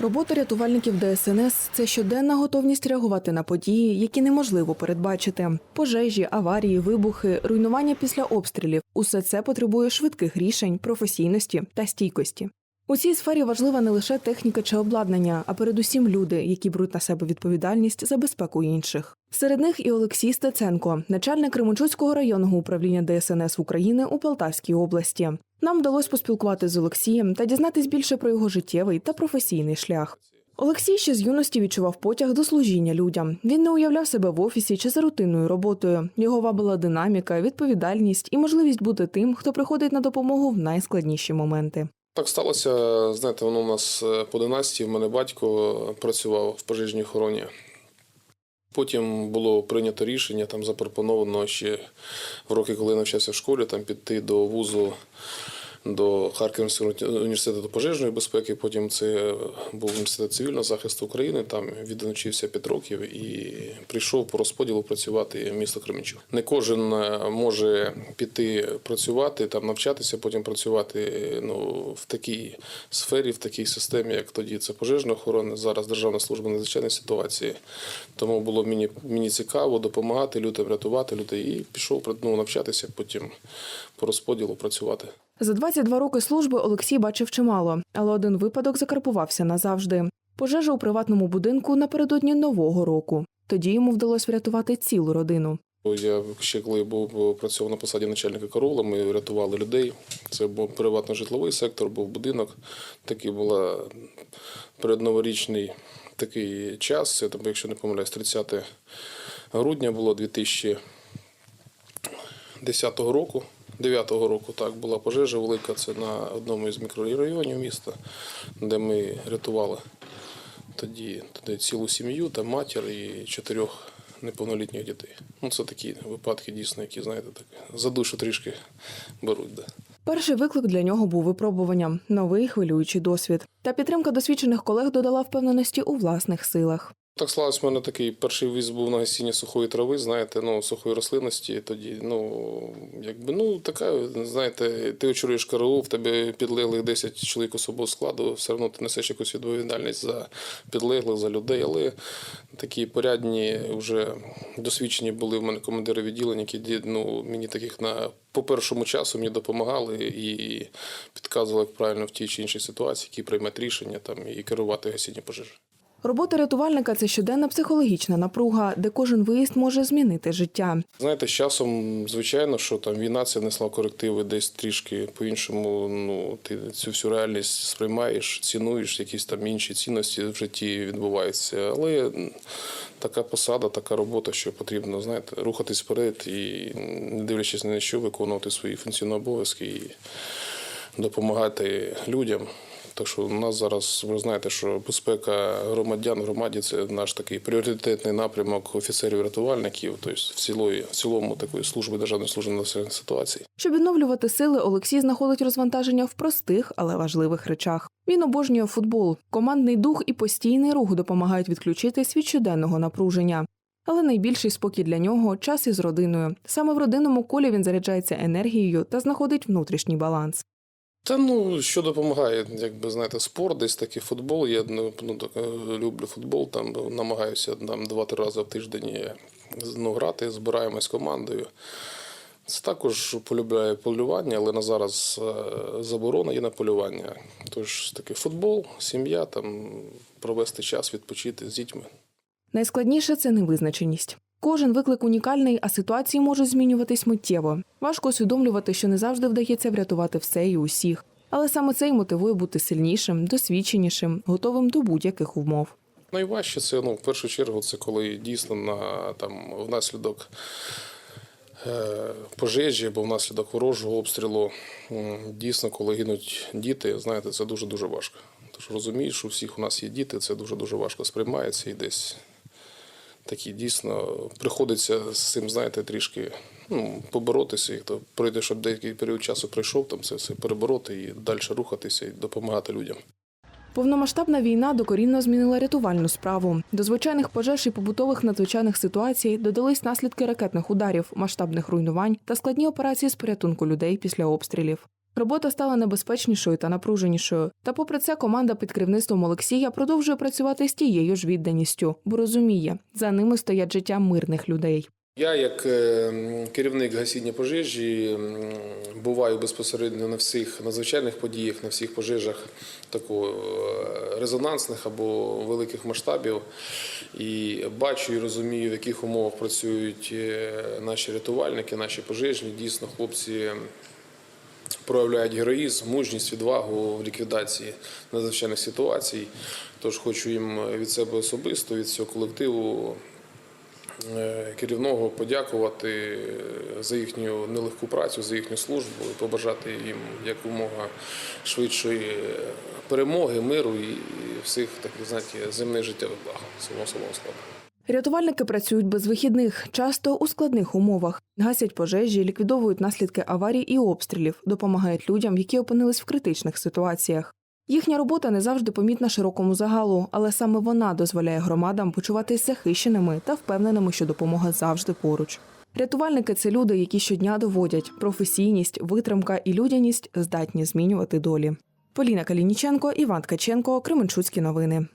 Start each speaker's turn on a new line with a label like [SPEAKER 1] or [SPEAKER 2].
[SPEAKER 1] Робота рятувальників ДСНС це щоденна готовність реагувати на події, які неможливо передбачити. Пожежі, аварії, вибухи, руйнування після обстрілів усе це потребує швидких рішень, професійності та стійкості. У цій сфері важлива не лише техніка чи обладнання, а передусім люди, які беруть на себе відповідальність за безпеку інших. Серед них і Олексій Стеценко, начальник Кременчуцького районного управління ДСНС України у Полтавській області. Нам вдалося поспілкуватися з Олексієм та дізнатись більше про його життєвий та професійний шлях. Олексій ще з юності відчував потяг до служіння людям. Він не уявляв себе в офісі чи за рутинною роботою. Його вабила динаміка, відповідальність і можливість бути тим, хто приходить на допомогу в найскладніші моменти.
[SPEAKER 2] Так сталося, знаєте, воно у нас е, по династії, в мене батько працював в пожежній охороні. Потім було прийнято рішення, там запропоновано ще в роки, коли навчався в школі, там піти до вузу до Харківського університету пожежної безпеки. Потім це був університет цивільного захисту України. Там відучився 5 років і прийшов по розподілу працювати в місто Кременчук. Не кожен е, може піти працювати, там навчатися, потім працювати ну, в такій сфері, в такій системі, як тоді це пожежна охорона. Зараз Державна служба надзвичайної ситуації. Тому було мені, мені цікаво допомагати людям, рятувати людей. І пішов ну, навчатися, потім по розподілу працювати.
[SPEAKER 1] За 22 роки служби Олексій бачив чимало, але один випадок закарпувався назавжди. Пожежа у приватному будинку напередодні нового року. Тоді йому вдалося врятувати цілу родину.
[SPEAKER 2] Я ще коли був працював на посаді начальника караула, ми рятували людей. Це був приватно-житловий сектор, був будинок. Такий була передноворічний такий час. Це, там, якщо не помиляюсь, 30 грудня було 2010 року. 9-го року так була пожежа велика. Це на одному із мікрорайонів міста, де ми рятували тоді, тоді цілу сім'ю, там матір і чотирьох неповнолітніх дітей. Ну, це такі випадки, дійсно, які, знаєте, так за душу трішки беруть. Да.
[SPEAKER 1] Перший виклик для нього був випробуванням, новий хвилюючий досвід. Та підтримка досвідчених колег додала впевненості у власних силах.
[SPEAKER 2] Так склалось, в мене такий перший віз був на гасіння сухої трави, знаєте, ну, сухої рослинності. Тоді, ну, якби, ну, така, знаєте, ти очолюєш караул, в тебе підлеглих 10 чоловік особового складу, все одно ти несеш якусь відповідальність за підлеглих, за людей, але такі порядні, вже досвідчені були в мене командири відділень, які ну, мені таких на по першому часу мені допомагали і підказували, як правильно в тій чи іншій ситуації, які приймати рішення там, і керувати гасінням пожежі.
[SPEAKER 1] Робота рятувальника це щоденна психологічна напруга, де кожен виїзд може змінити життя.
[SPEAKER 2] Знаєте, з часом, звичайно, що там війна це несла корективи десь трішки по-іншому. Ну ти цю всю реальність сприймаєш, цінуєш, якісь там інші цінності в житті відбуваються. Але така посада, така робота, що потрібно, знаєте, рухатись вперед і, не дивлячись на що, виконувати свої функційні обов'язки і допомагати людям. Так що у нас зараз ви знаєте, що безпека громадян в громаді це наш такий пріоритетний напрямок офіцерів-рятувальників, тобто в цілої, в цілому такої служби державної служби надзвичайних ситуацій.
[SPEAKER 1] Щоб відновлювати сили, Олексій знаходить розвантаження в простих, але важливих речах. Він обожнює футбол. Командний дух і постійний рух допомагають відключитись від щоденного напруження. Але найбільший спокій для нього час із родиною. Саме в родинному колі він заряджається енергією та знаходить внутрішній баланс.
[SPEAKER 2] Та ну що допомагає, якби знаєте, спорт, десь такий футбол. Я ну, ну, е, люблю футбол, там намагаюся там два-три рази в тиждень ну, грати, збираємось командою. Це також полюбляю полювання, але на зараз е, заборона є на полювання. Тож таки футбол, сім'я, там провести час, відпочити з дітьми.
[SPEAKER 1] Найскладніше це невизначеність. Кожен виклик унікальний, а ситуації можуть змінюватись миттєво. Важко усвідомлювати, що не завжди вдається врятувати все і усіх. Але саме це й мотивує бути сильнішим, досвідченішим, готовим до будь-яких умов.
[SPEAKER 2] Найважче це ну, в першу чергу, це коли дійсно на там внаслідок е, пожежі або внаслідок ворожого обстрілу, дійсно, коли гинуть діти, знаєте, це дуже дуже важко. Тож розумієш, у всіх у нас є діти, це дуже дуже важко сприймається і десь такі дійсно приходиться з цим, знаєте, трішки ну, поборотися. І то пройде, щоб деякий період часу пройшов, там це все перебороти і далі рухатися і допомагати людям.
[SPEAKER 1] Повномасштабна війна докорінно змінила рятувальну справу. До звичайних пожеж і побутових надзвичайних ситуацій додались наслідки ракетних ударів, масштабних руйнувань та складні операції з порятунку людей після обстрілів. Робота стала небезпечнішою та напруженішою. Та, попри це, команда під керівництвом Олексія продовжує працювати з тією ж відданістю, бо розуміє, за ними стоять життя мирних людей.
[SPEAKER 2] Я, як е, керівник гасіння пожежі, буваю безпосередньо на всіх надзвичайних подіях, на всіх пожежах такого е, резонансних або великих масштабів. І бачу і розумію, в яких умовах працюють е, наші рятувальники, наші пожежні. Дійсно, хлопці проявляють героїзм, мужність, відвагу в ліквідації надзвичайних ситуацій. Тож хочу їм від себе особисто, від всього колективу е, керівного подякувати за їхню нелегку працю, за їхню службу і побажати їм якомога швидшої перемоги, миру і всіх таких знаєте, земних життєвих благ самого особового складу.
[SPEAKER 1] Рятувальники працюють без вихідних, часто у складних умовах. Гасять пожежі, ліквідовують наслідки аварій і обстрілів, допомагають людям, які опинились в критичних ситуаціях. Їхня робота не завжди помітна широкому загалу, але саме вона дозволяє громадам почуватися захищеними та впевненими, що допомога завжди поруч. Рятувальники це люди, які щодня доводять професійність, витримка і людяність здатні змінювати долі. Поліна Калініченко, Іван Ткаченко, Кременчуцькі новини.